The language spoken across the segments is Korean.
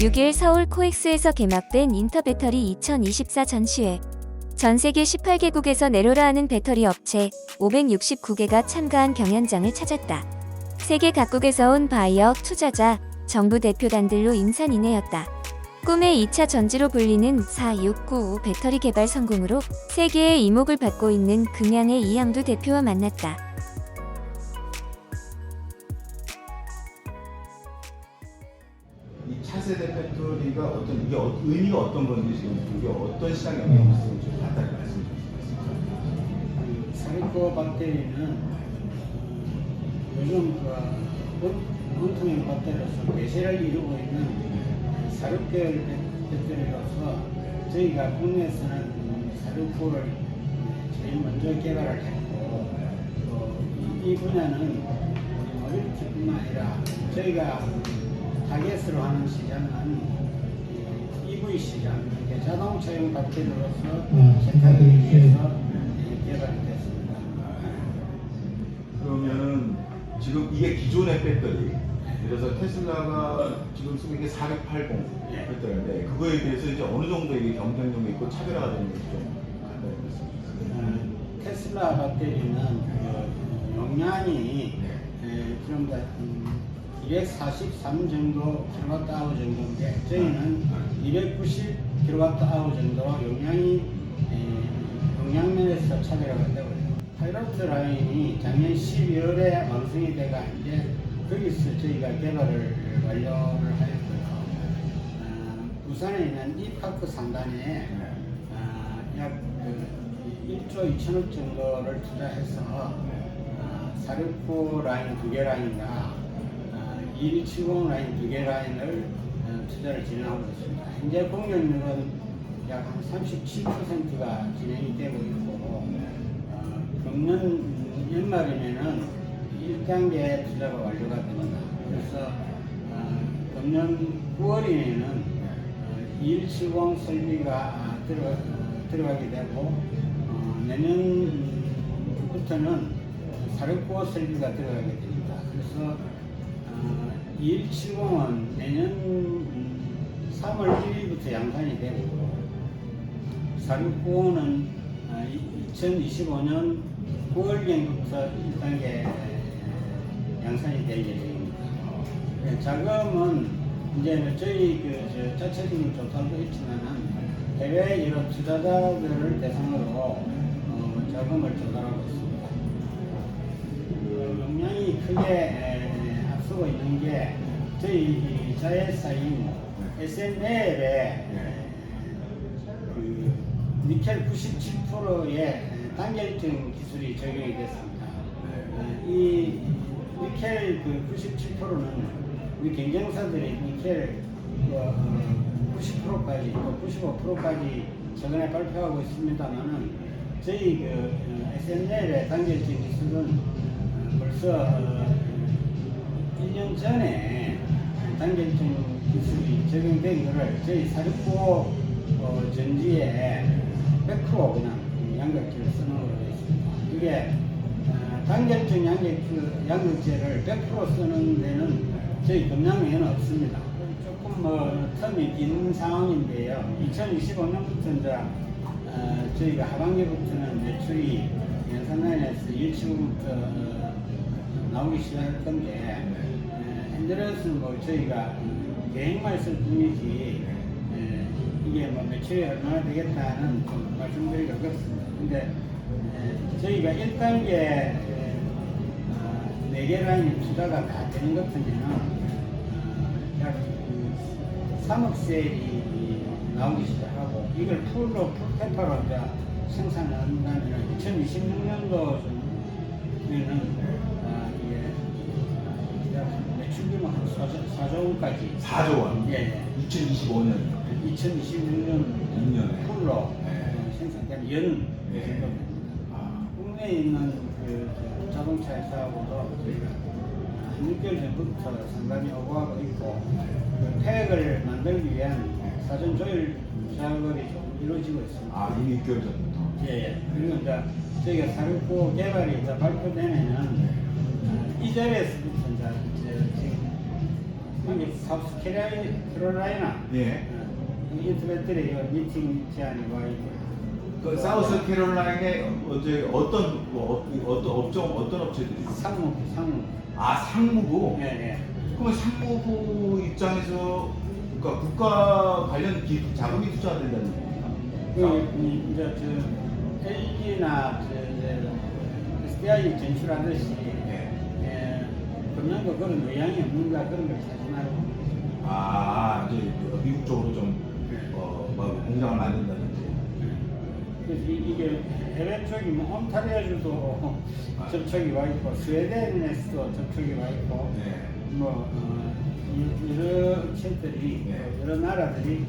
6일 서울 코엑스에서 개막된 인터배터리 2024 전시회. 전 세계 18개국에서 내로라 하는 배터리 업체 569개가 참가한 경연장을 찾았다. 세계 각국에서 온 바이어, 투자자, 정부 대표단들로 인산인해였다. 꿈의 2차 전지로 불리는 4695 배터리 개발 성공으로 세계의 이목을 받고 있는 금양의 이양두 대표와 만났다. 이 차세대 배터리가 어떤 이게 어, 의미가 어떤 건지 지금 이게 어떤 시장 영향을 있을지 좀 간단히 말씀 좀 주시겠습니까? 그 사리코 배터리는 요즘 그 원통형 배터리로서 대세를 이루고 있는 사육계열 배터리로서 저희가 국내에서는 사육코를 제일 먼저 개발을 했고 또 이 분야는 모빌리티뿐만 아니라 저희가 타겟으로 하는 시장은 EV 시장, 이렇게 자동차용 배터리로서 생산을 위해서 개발이 됐습니다. 그러면은 지금 이게 기존의 배터리 그래서 테슬라가 지금 쓰고 있는 게 480 네. 배터리인데 그거에 대해서 이제 어느 정도 이게 경쟁력이 있고 차별화가 되는지 좀 간단히 말씀 주세요. 어, 테슬라 배터리는 그 용량이 에, 좀 더, 음, 243 정도 킬로와트아워 정도인데 저희는 290 킬로와트아워 정도 용량이 에, 용량면에서 차별화가 되고 있어요. 파이로트 라인이 작년 12월에 완성이 돼가 이제 거기서 저희가 개발을 완료를 하였고요. 어, 부산에 있는 이파크 상단에 아, 약 그, 1조 2천억 정도를 투자해서 아, 사륙포 라인 두 개 라인과 아, 2170 라인 두 개 라인을 어, 투자를 진행하고 있습니다. 현재 공연율은 약 한 37%가 진행이 되고 있고 어, 금년 연말이면은 1단계 투자가 완료가 됩니다. 그래서 어, 금년 9월이면은 어, 2170 설비가 아, 들어가, 어, 들어가게 되고 어, 내년부터는 사륙고 설비가 들어가게 됩니다. 그래서 어, 2170은 내년 음, 3월 1일부터 양산이 되고 사륙고는 2025년 9월경부터 1단계 양산이 될 예정입니다. 네, 자금은 이제 저희 그 저, 자체적인 조사도 있지만은 해외 여러 투자자들을 대상으로 어, 자금을 조달하고 있습니다. 그 용량이 크게 에, 있는 게 저희 이 자회사인 SNL의 그 니켈 97%의 단결증 기술이 적용이 됐습니다. 어, 이 니켈 그 97%는 우리 경쟁사들이 니켈 그, 어, 90%까지 또 95%까지 최근에 발표하고 있습니다만은 저희 그 어, SNL의 단결증 기술은 어, 벌써 어, 1년 전에 단결증 기술이 적용된 거를 저희 사육고 어, 전지에 100% 그냥 양극재를 쓰는 걸로 되어 있습니다. 이게 어, 단결증 양극, 양극재를 100% 쓰는 데는 저희 금양에는 없습니다. 조금 뭐 텀이 긴 상황인데요. 2025년부터 이제 어, 저희가 하반기부터는 매출이 연산라인에서 1층부터 어, 나오기 시작할 건데 에, 현재로서는 뭐 저희가 음, 계획만 있을 뿐이지 에, 이게 뭐 매출이 얼마나 되겠다는 좀 말씀드리기가 어렵습니다. 근데 에, 저희가 1단계 어, 4개 라인이 투자가 다 되는 것 같으면은 어, 약그 3억 셀이 나오기 시작하고 이걸 풀로 이제 생산을 한다면 2026년도 정도 이게 약 매출규모 한 4조, 4조 원까지 4조 원. 예, 예. 2025년 2026년 6년에. 풀로 네. 생산된 연 네. 정도 됩니다. 아, 국내에 있는 그저 자동차 회사하고도 저희가 한 6개월 전부터 상당히 오고하고 있고 그 팩을 만들기 위한 사전 조율 작업이 좀 이루어지고 있습니다. 아 이미 6개월 전부터. 예, 예. 그리고 이제 저희가 사육고 개발이 이제 발표되면은 어, 이 자리에서부터 이제 지금 여기 사우스 캐라이- 캐롤라이나 예. 어, 인터넷들에 이 미팅 제안이 와 있고 그 사우스 캐롤라인에 어제 어떤 뭐 어, 어떤 업종 어떤 업체들이? 상무 상무 아 상무부. 예, 예. 그러면 상무부 입장에서 그러니까 국가 관련 기, 자금이 투자된다는 겁니까? 그 이- 이제 저 LG나 저 이제 SDI 전출하듯이 네. 예, 금년도 그런 의향이 없는가 그런 걸 찾으나요? 아 이제 미국 쪽으로 좀 네. 어, 뭐 공장을 만든다든지. 그래서 이- 이게 해외 쪽이 뭐 온타리오주도 아. 접촉이 와 있고 스웨덴에서도 접촉이 와 있고 네. 뭐 어, 이- 여러 업체들이 네. 또 여러 나라들이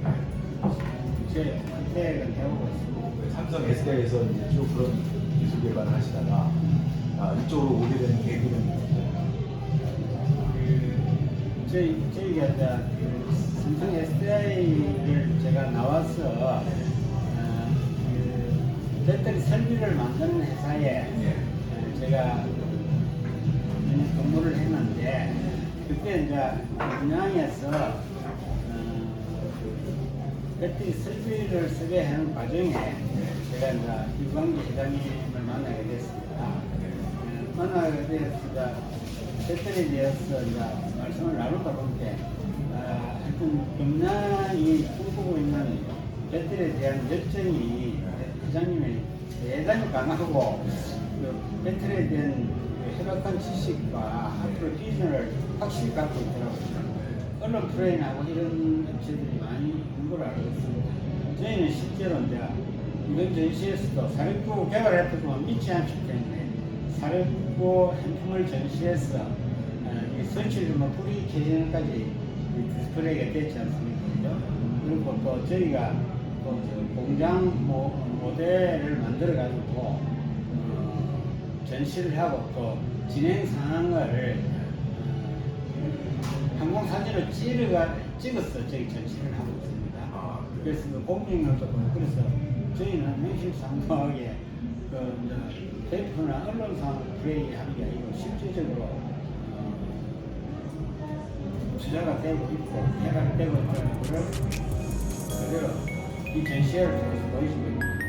제 컨택을 해오고 있습니다. 삼성 SK에서 이제 쭉 그런 기술 개발을 하시다가 아, 이쪽으로 오게 된 계기는? 그 저희 저희가 이제 그 삼성 SDI를 제가 나와서 어, 그 배터리 설비를 만드는 회사에 예. 어, 제가 음, 근무를 했는데 그때 이제 분양에서 어, 배터리 설비를 쓰게 하는 과정에 제가 이제 유광기 회장님을 만나게 됐습니다. 어, 만나게 이제 배터리에 대해서 이제 말씀을 나누다 보니까 어, 하여튼 경량이 꿈꾸고 있는 배터리에 대한 열정이 회장님이 대단히 강하고 그 배터리에 대한 그 해박한 지식과 앞으로 비전을 확실히 갖고 있더라고요. 언론 프레임하고 이런 업체들이 많이 공부를 알고 있습니다. 저희는 실제로 이제 이번 전시에서도 사립구 개발했던 믿지 않기 때문에 사립구 행품을 전시해서 어, 이 설치를 뭐 켜지는까지 이 디스플레이가 됐지 않습니까? 그죠? 그리고 또 저희가 또저 공장 모, 모델을 만들어 가지고 어, 전시를 하고 또 진행 상황을 어, 항공 사진을 찍어가 찍어서 저희 전시를 하고 있습니다. 아, 그래서 그 공명을도 보고 그래서 저희는 명실상부하게 그 페이퍼나 언론상 플레이하는 게 아니고 실질적으로 어, 투자가 되고 있고 개발되고 있다는 것을 그대로 이 전시회를 통해서 보여주고